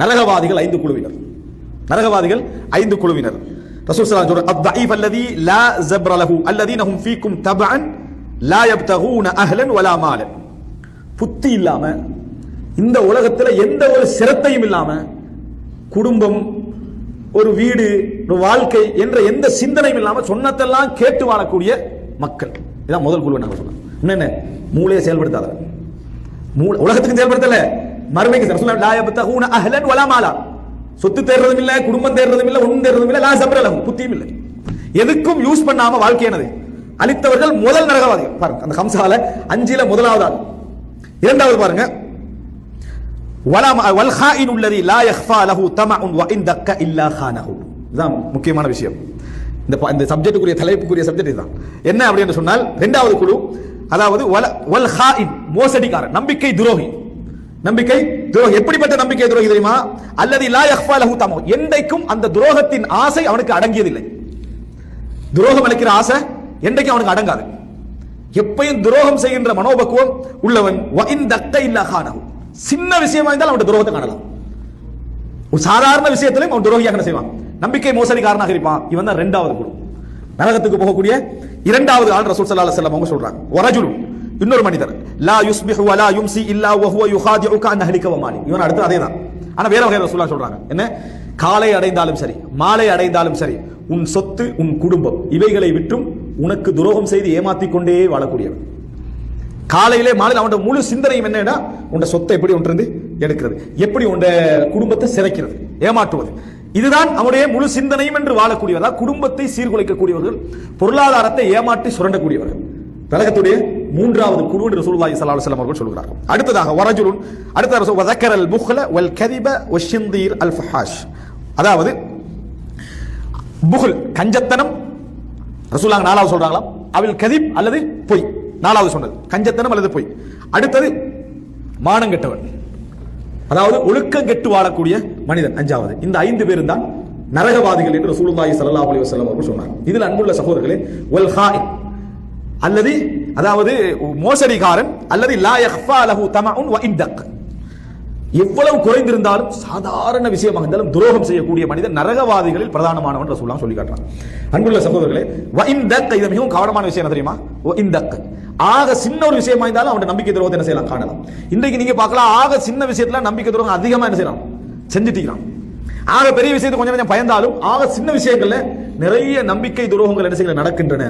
நரகவாதிகள் ஐந்து குழுவினர். நரகவாதிகள் ஐந்து குழுவினர். ரசூல் சலாம் அலைஹி வஸல்லம் அல்லதி லா ஜப்ர லஹு அல்லதீன ஹும் ஃபீக்கும் தபஅன் லா யப்தகூன அஹ்லன் வலா மாலன். புத்தி இல்லாம இந்த உலகத்துல எந்த ஒரு சிரத்தையும் இல்லாம குடும்பம் ஒரு வீடு ஒரு வாழ்க்கை என்ற எந்த சிந்தனையும் இல்லாம சொன்னதெல்லாம் கேட்டு வாழக்கூடிய மக்கள். இதான் முதல் குழு நாங்க சொன்னோம். என்னென்ன மூளையை செயல்படுத்தாத. மூளை உலகத்துக்கு செயல்படுத்தல. மறுமைக்கு ரசூலுல்லாஹி லா யப்தகூன அஹ்லன் வலா மாலா சொத்து தேடுறதும் இல்ல குடும்பம் தேடுறதும் இல்ல ஒண்ணும் தேடுறதும் இல்ல லா சப்ரலஹு புத்தியும் இல்லை. எதுக்கும் யூஸ் பண்ணாம வாழ்க்கை என்னது? அளித்தவர்கள் முதல் நரகவாதி. பாருங்க அந்த ஹம்சால அஞ்சில முதலாவது ஆள் இரண்டாவது பாருங்க. வலா வல்ஹா இன் உள்ளதி லா யஹ்ஃபா லஹு தமஉன் வ இன் தக்க இல்லா ஹானஹு. இதுதான் முக்கியமான விஷயம். இந்த இந்த சப்ஜெக்டுக்குரிய தலைப்புக்குரிய சப்ஜெக்ட் இதுதான். என்ன அப்படின்னு சொன்னால் இரண்டாவது குழு அதாவது வல- வல் இன் மோசடிக்காரன் நம்பிக்கை துரோகி. நம்பிக்கை துரோகம். எப்படிப்பட்ட நம்பிக்கை துரோகி தெரியுமா? அல்லது லா யஹ்ஃபா லஹு என்றைக்கும் அந்த துரோகத்தின் ஆசை அவனுக்கு அடங்கியதில்லை. துரோகம் அளிக்கிற ஆசை என்றைக்கும் அவனுக்கு அடங்காது. எப்பையும் துரோகம் செய்கின்ற மனோபக்குவம் உள்ளவன். வயின் இன் இல்லா சின்ன விஷயமா இருந்தால் அவன் துரோகத்தை காணலாம். ஒரு சாதாரண விஷயத்திலும் அவன் துரோகியாக செய்வான்? நம்பிக்கை மோசடிக்காரனாக இருப்பான். இவன் தான் ரெண்டாவது குழு நரகத்துக்கு போகக்கூடிய இரண்டாவது ஆள் ரசூல் சல்லா செல்லம் அவங்க சொல்றாங்க. வரஜுலு இன்னொரு மனிதர். லா யுஸ்பிஹு வலா யும்சி இல்லா வஹுவ யுஹாதிஉக அன் அஹ்லிக வமாலி இவன் அடுத்து அதேதான். ஆனா வேற வகை ரசூலுல்லாஹ் சொல்றாங்க. என்ன? காலை அடைந்தாலும் சரி மாலை அடைந்தாலும் சரி உன் சொத்து உன் குடும்பம் இவைகளை விற்றும் உனக்கு துரோகம் செய்து ஏமாத்திக் கொண்டே வாழக்கூடியவன். காலையிலே மாலையில் அவனோட முழு சிந்தனையும் என்னன்னா உன் சொத்தை எப்படி ஒன்றிருந்து எடுக்கிறது? எப்படி உன் குடும்பத்தை சிதைக்கிறது? ஏமாற்றுவது. இதுதான் அவனுடைய முழு சிந்தனையும் என்று வாழக்கூடியவர்கள் குடும்பத்தை சீர்குலைக்கக்கூடியவர்கள் பொருளாதாரத்தை ஏமாற்றி சுரண்டக்கூடியவர்கள். உலகத்துடைய மூன்றாவது குழு என்று ரசூலுல்லாஹி ஸல்லல்லாஹு அலைஹி அவர்கள் சொல்கிறார்கள். அடுத்ததாக வரஜுலுன் அடுத்த ரசூல் வதக்கரல் அல் புஹ்ல வல் கதிப வஷிந்தீர் அல் ஃபஹாஷ் அதாவது புகழ் கஞ்சத்தனம். ரசூலாங்க நாலாவது சொல்றாங்களா அவள் கதிப் அல்லது பொய். நாலாவது சொன்னது. கஞ்சத்தனம் அல்லது பொய். அடுத்தது மானங்கெட்டவன். அதாவது ஒழுக்கம் கெட்டு வாழக்கூடிய மனிதன் அஞ்சாவது. இந்த ஐந்து பேரும் தான் நரகவாதிகள் என்று ரசூலுல்லாஹி ஸல்லல்லாஹு அலைஹி வஸல்லம் அவர்கள் சொன்னார் இதில் அன்புள்ள சகோதரர்களே வல் ஹாய் அல்லது அதாவது மோசடிகாரன் அல்லது லா யஹ்ஃபா லஹு தமஉன் வ இன்தக். எவ்வளவு குறைந்திருந்தாலும் சாதாரண விஷயமாக இருந்தாலும் துரோகம் செய்யக்கூடிய மனிதன் நரகவாதிகளில் பிரதானமானவன் ரசூல்லாம் சொல்லி காட்டுறான். அன்புள்ள சகோதரர்களே வ இது மிகவும் கவனமான விஷயம் என்ன தெரியுமா? வ ஆக சின்ன ஒரு விஷயமா இருந்தாலும் அவன் நம்பிக்கை துரோகத்தை என்ன செய்யலாம்? காணலாம். இன்றைக்கு நீங்க பார்க்கலாம் ஆக சின்ன விஷயத்துல நம்பிக்கை துரோகம் அதிகமா என்ன செய்யலாம்? செஞ்சுட்டீங்களாம் ஆக பெரிய விஷயத்தை கொஞ்சம் கொஞ்சம் பயந்தாலும் ஆக சின்ன விஷயங்கள்ல நிறைய நம்பிக்கை துரோகங்கள் என்ன செய்யல நடக்கின்றன.